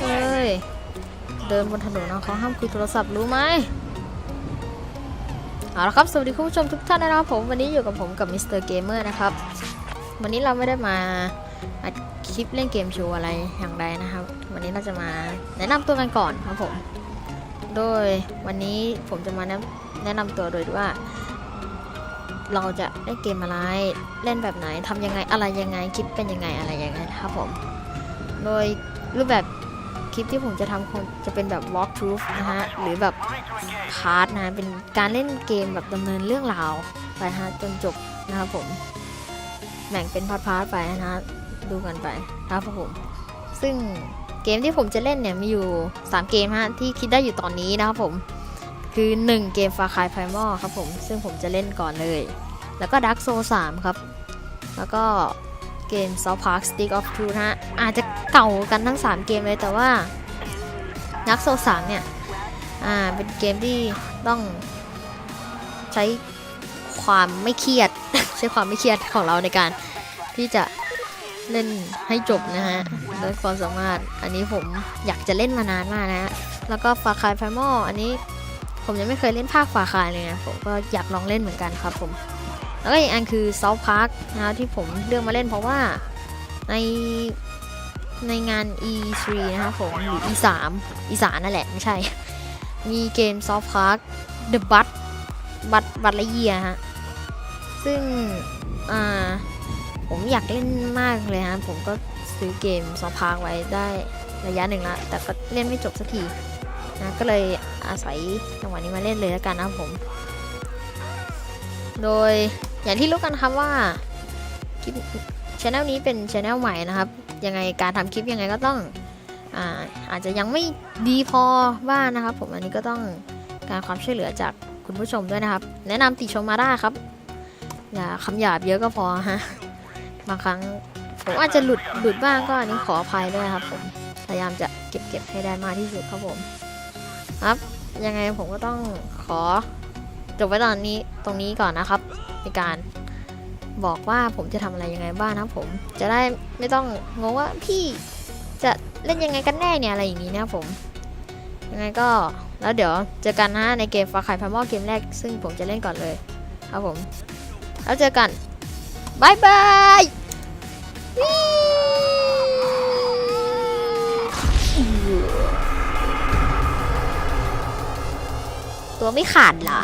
เฮ้ย เดินบนถนนนะเขาห้ามคุยโทรศัพท์รู้ไหมเอาละครับ สวัสดีคุณผู้ชมทุกท่านนะครับผมวันนี้อยู่กับผมกับมิสเตอร์เกมเมอร์นะครับ วันนี้เราไม่ได้มาอัดคลิปเล่นเกมโชว์อะไรอย่างใดนะครับ วันนี้เราจะมาแนะนำตัวกันก่อนครับผม โดยวันนี้ผมจะมาแนะนะนำตัวโดยว่า เราจะเล่นเกมอะไร เล่นแบบไหนทำยังไงอะไรยังไงคลิปเป็นยังไงอะไรยังไงนะครับผม โดยรูปแบบคลิปที่ผมจะทำคงจะเป็นแบบ walk through นะฮะ หรือแบบพาร์ทนะ เป็นการเล่นเกมแบบดำเนินเรื่องราวไปฮะจนจบนะครับผมแบ่งเป็นพาร์ทพาร์ทไปนะฮะดูกันไปครับผมซึ่งเกมที่ผมจะเล่นเนี่ยมีอยู่ 3 เกมฮะที่คิดได้อยู่ตอนนี้นะครับผมคือ 1 เกม Far Cry Primal ครับผมซึ่งผมจะเล่นก่อนเลย แล้วก็ Dark Souls 3ครับ แล้วก็ เกม South Park Stick of Truth นะฮะ อาจจะเก่ากันทั้ง 3 เกมเลยแต่ว่า Dark Souls 3เนี่ย อ่า เป็นเกมที่ต้องใช้ความไม่เครียด ใช้ความไม่เครียดของเราในการที่จะเล่นให้จบนะฮะด้วยความสามารถ อันนี้ผมอยากจะเล่นมานานมากนะฮะ แล้วก็ Far Cry Primal อันนี้ผมยังไม่เคยเล่นภาค Far Cry เลยนะ ผมก็อยากลองเล่นเหมือนกันครับผม แล้วก็อีกอันคือ South Park นะครับที่ผมเลือกมาเล่นเพราะว่าในในงาน E3 นะครับผมหรือ E3 อีสานนั่นแหละ ไม่ใช่ มีเกม South Park The Bud บัตบัตละเยียฮะ ซึ่ง อ่า ผมอยากเล่นมากเลยฮะ ผมก็ซื้อเกม South Park ไว้ได้ระยะหนึ่งละแต่ก็เล่นไม่จบสักทีนะก็เลยอาศัยจังหวะนี้มาเล่นเลยแล้วกันนะผม โดย อย่างที่รู้กันครับว่าคลิปช anel นี้เป็นช anel ใหม่นะครับ ยังไงการทำคลิปยังไงก็ต้องอาอาจจะยังไม่ดีพอบ้างนะครับ ผมอันนี้ก็ต้องการความช่วยเหลือจากคุณผู้ชมด้วยนะครับ แนะนำติชมมาได้ครับ อย่าคำหยาบเยอะก็พอฮะบางครั้งผมอาจจะหลุดหลุดบ้างก็อันนี้ขออภัยด้วยครับ ผมพยายามจะเก็บเก็บให้ได้มากที่สุดครับผม ครับ ยังไงผมก็ต้องขอจบไว้ตอนนี้ตรงนี้ก่อนนะครับในการบอกว่าผมจะทำอะไรยังไงบ้างนะครับผม จะได้ไม่ต้องงงว่าพี่จะเล่นยังไงกันแน่เนี่ยอะไรอย่างนี้นะผมยังไงก็แล้วเดี๋ยวเจอกันนะในเกมฟ้าคายพามอเกมแรกซึ่งผมจะเล่นก่อนเลยครับผม แล้วเจอกันบายบายตัวไม่ขาดเหรอ